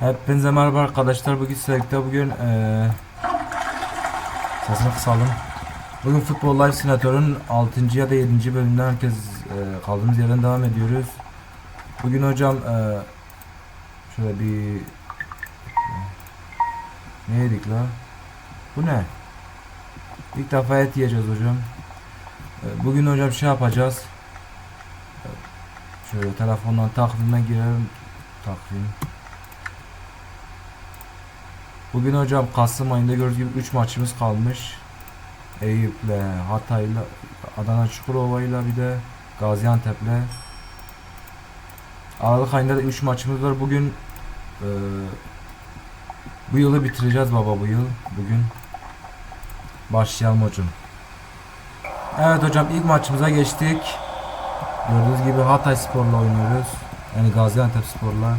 Hepinize merhaba arkadaşlar. Bugün sizlerle bugün eee sesini kısalım. Bugün Futbol Live Simulator'un 6. ya da 7. bölümünden herkes eee, kaldığımız yerden devam ediyoruz. Bugün hocam eee şöyle bir ne yedik la? Bu ne? İlk defa et yiyeceğiz hocam. Eee, Bugün hocam şey yapacağız. Eee, Şöyle telefondan takvime girelim. Takvim. Bugün hocam Kasım ayında gördüğünüz gibi 3 maçımız kalmış. Eyüp'le, Hatay'la, Adana Çukurova'yla bir de Gaziantep'le. Aralık ayında da 3 maçımız var. Bugün eee, bu yılı bitireceğiz baba bu yıl. Bugün başlayalım hocam. Evet hocam ilk maçımıza geçtik. Gördüğünüz gibi Hatay Spor'la oynuyoruz. Yani Gaziantep Spor'la.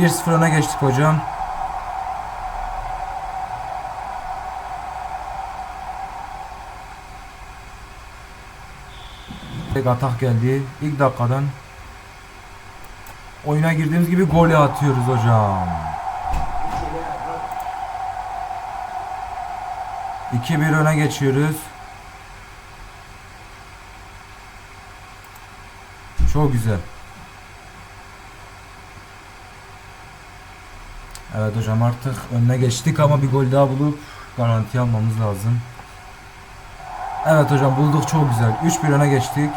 1-0 öne geçtik hocam. Tek atak geldi. İlk dakikadan oyuna girdiğimiz gibi golü atıyoruz hocam. 2-1 öne geçiyoruz. Çok güzel. Evet hocam artık önüne geçtik ama bir gol daha bulup garanti almamız lazım. Evet hocam bulduk çok güzel. 3-1 öne geçtik.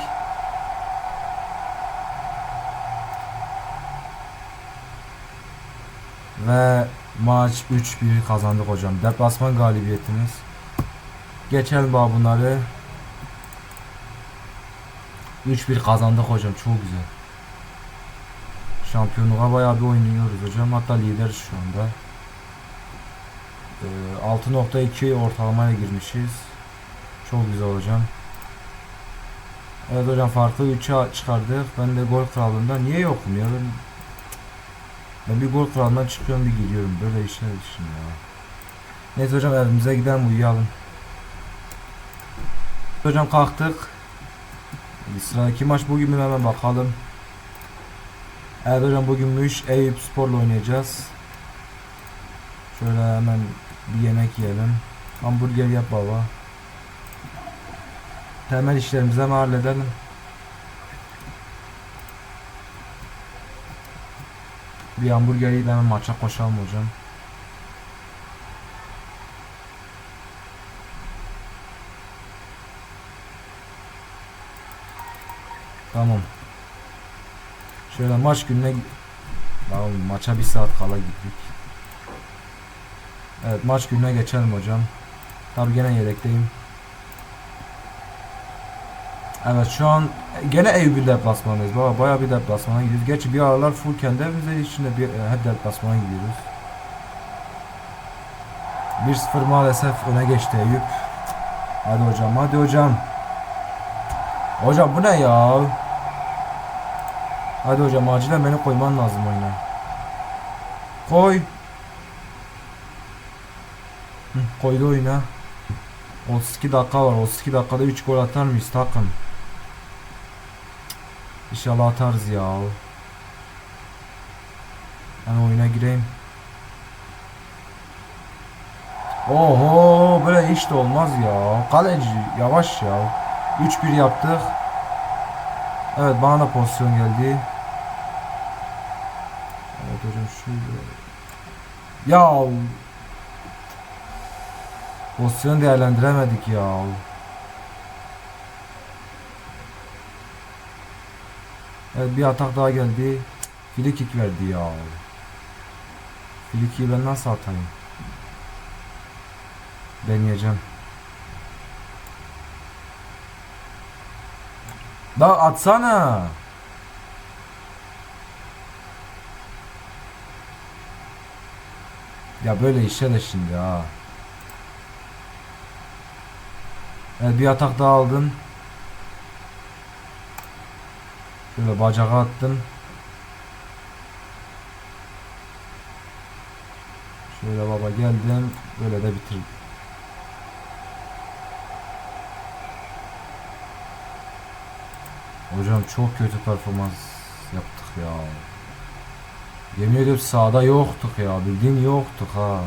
Ve maç 3-1 kazandık hocam. Deplasman galibiyetimiz. Geçelim baba bunları. 3-1 kazandık hocam çok güzel. Şampiyonluğa bayağı bir oynuyoruz hocam. Hatta lideriz şu anda. Ee, 6.2 ortalamaya girmişiz. Çok güzel hocam. Evet hocam farkı 3'e çıkardık. Ben de gol kralında niye yokum ya ben, ben bir gol kralından çıkıyorum bir gidiyorum. Böyle işler için ya. Neyse hocam evimize gidelim uyuyalım. Hocam kalktık. Sıradaki maç bugün mü hemen bakalım. Evet hocam bugünmüş Eyüp Spor'la oynayacağız. Şöyle hemen bir yemek yiyelim. Hamburger yap baba. Temel işlerimizi hemen halledelim. Bir hamburger yiyip hemen maça koşalım hocam. Tamam. Şöyle maç gününe ya maça bir saat kala gittik. Evet maç gününe geçelim hocam. Tabi gene yedekteyim. Evet şu an gene Eyüp'ün deplasmanındayız. Baba bayağı bir deplasmana gidiyoruz. Gerçi bir aralar full kendi evimizde içinde bir e, hep deplasmana gidiyoruz. 1-0 maalesef öne geçti Eyüp. Hadi hocam hadi hocam. Hocam bu ne ya? Hadi hocam acilen beni koyman lazım oyuna. Koy. Hı, koydu oyuna. 32 dakika var. 32 dakikada 3 gol atar mıyız takım? İnşallah atarız ya. Ben oyuna gireyim. Oho böyle hiç de olmaz ya. Kaleci yavaş ya. 3-1 yaptık. Evet bana da pozisyon geldi. Hocam şu Ya Pozisyon değerlendiremedik ya. Evet bir atak daha geldi. Free kick verdi ya. Free kick'i ben nasıl atayım? Deneyeceğim. Da atsana. Ya böyle işe de şimdi ha. Evet bir atak daha aldın. Şöyle bacağa attın. Şöyle baba geldim. Böyle de bitirdim. Hocam çok kötü performans yaptık ya. Yemin ediyorum sahada yoktuk ya. Bildiğin yoktuk ha.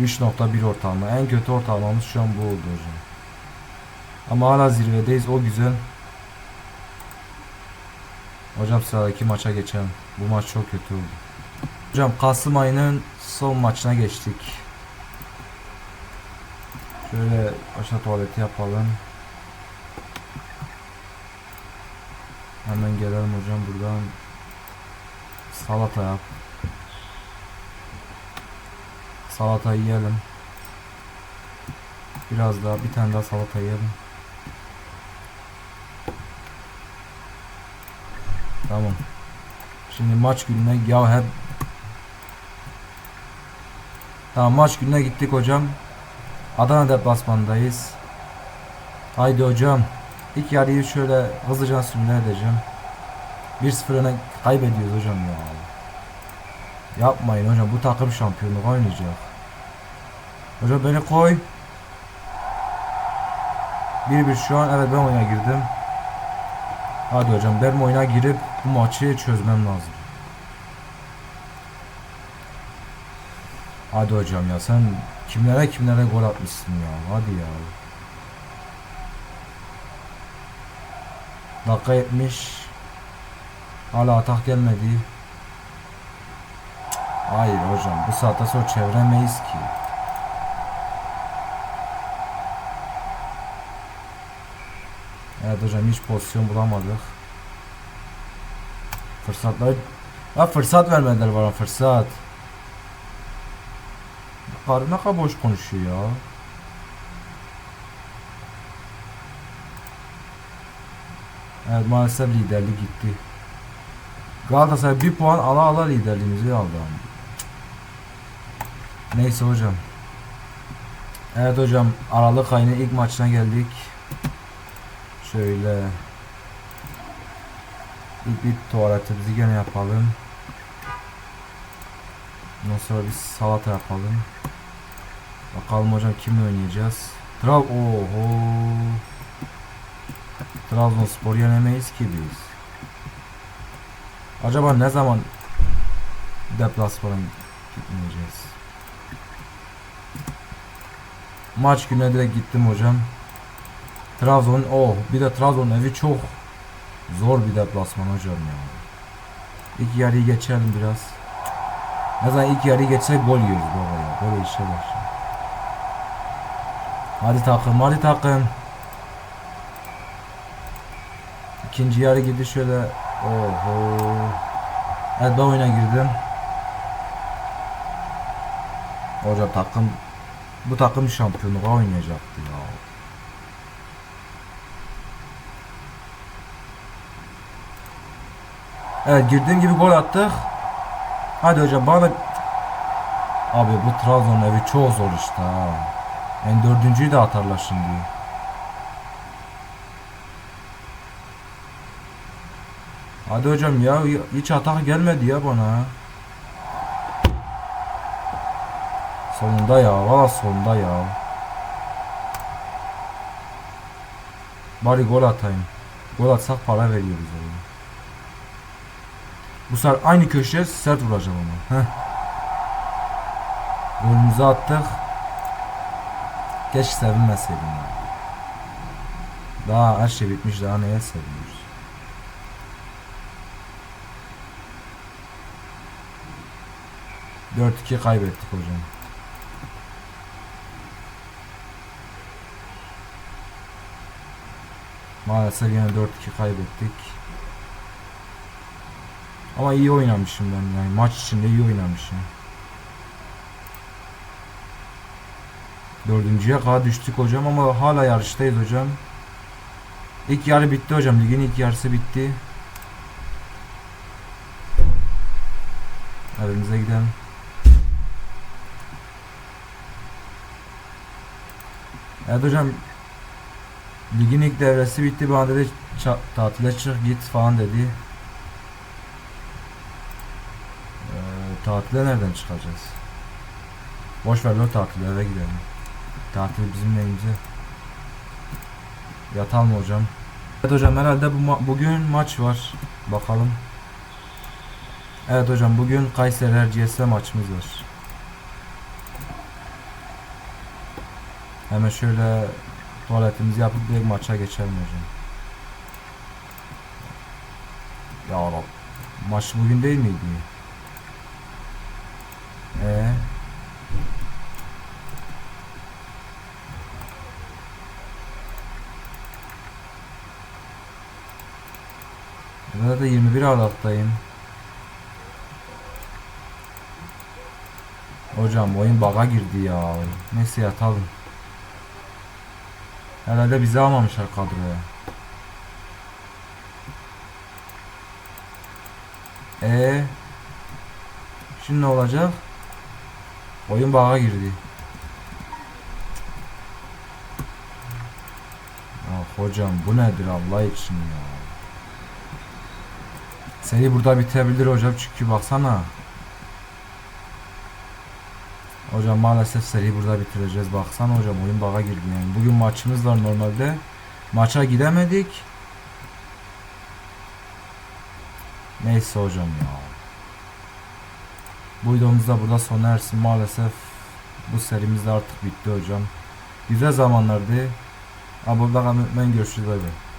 ...3.1 ortalama. En kötü ortalamamız şu an bu oldu hocam. Ama hala zirvedeyiz. O güzel. Hocam sıradaki maça geçelim. Bu maç çok kötü oldu. Hocam Kasım ayının son maçına geçtik. Şöyle aşağı tuvaleti yapalım. Hemen gelelim hocam buradan. Salata yap. Salata yiyelim. Biraz daha bir tane daha salata yiyelim. Tamam. Şimdi maç gününe ya hep Tamam maç gününe gittik hocam. Adana deplasmandayız. Haydi hocam. İlk yarıyı şöyle hızlıca simüle edeceğim. 1-0 öne kaybediyoruz hocam ya. Yapmayın hocam bu takım şampiyonluk oynayacak. Hocam beni koy. 1-1 şu an evet ben oyuna girdim. Hadi hocam ben oyuna girip bu maçı çözmem lazım. Hadi hocam ya sen kimlere kimlere gol atmışsın ya. Hadi ya. Dakika 70. Hala atak gelmedi. Hayır hocam bu saatte sonra çeviremeyiz ki. Evet hocam hiç pozisyon bulamadık. Fırsatlar... Ha fırsat vermediler bana fırsat. Karı ne kadar boş konuşuyor ya. Evet maalesef liderlik gitti. Galatasaray bir puan ala ala liderliğimizi aldı. ama. Neyse hocam. Evet hocam Aralık ayının ilk maçına geldik. Şöyle ilk bir tuvaletimizi gene yapalım. Ondan sonra bir salata yapalım. Bakalım hocam kimle oynayacağız? Trav oho. Trabzonspor yenemeyiz ki biz. Acaba ne zaman deplasmana gitmeyeceğiz? Maç gününe direkt gittim hocam. Trabzon oh bir de Trabzon evi çok zor bir deplasman hocam ya. İlk yarıyı geçelim biraz. Ne zaman ilk yarıyı geçsek gol yiyoruz baba ya. Böyle işe başlıyor. Hadi takım hadi takım. İkinci yarı girdi şöyle. Oho. Evet ben oyuna girdim. Hocam takım bu takım şampiyonluğa oynayacaktı ya. Evet girdiğim gibi gol attık. Hadi hocam bana Abi bu Trabzon evi çok zor işte ha. En dördüncüyü de atarlar şimdi. Hadi hocam ya hiç atak gelmedi ya bana. Sonunda ya valla sonunda ya. Bari gol atayım. Gol atsak para veriyoruz oğlum. Bu sefer aynı köşeye sert vuracağım ama. Heh. Golümüzü attık. Geç sevinmeseydim ya. Daha her şey bitmiş daha neye seviniyoruz. Dört iki kaybettik hocam. Maalesef yine 4-2 kaybettik. Ama iyi oynamışım ben yani maç içinde iyi oynamışım. Dördüncüye kadar düştük hocam ama hala yarıştayız hocam. İlk yarı bitti hocam. Ligin ilk yarısı bitti. Evimize gidelim. Evet hocam. Ligin ilk devresi bitti. Bana dedi "Ça- tatile çık git falan dedi. Ee, tatile nereden çıkacağız? Boş ver o tatili eve gidelim. Tatil bizim neyimize. Yatalım hocam. Evet hocam herhalde bu ma- bugün maç var. Bakalım. Evet hocam bugün Kayseri Erciyes'le maçımız var. Hemen şöyle tuvaletimizi yapıp bir maça geçelim hocam. Ya Rab. Maç bugün değil miydi? Ee, Burada da 21 Aralık'tayım. Hocam oyun baga girdi ya. Neyse yatalım. Herhalde bizi almamışlar kadroya. E Şimdi ne olacak? Oyun baga girdi. Ya hocam bu nedir Allah için ya. Seni burada bitebilir hocam çünkü baksana. Hocam maalesef seri burada bitireceğiz. Baksana hocam oyun baga girdi yani. Bugün maçımız var normalde. Maça gidemedik. Neyse hocam ya. Bu videomuz da burada sona ersin. Maalesef bu serimiz de artık bitti hocam. Güzel zamanlardı. Abone olmayı unutmayın. Görüşürüz. Bay bay.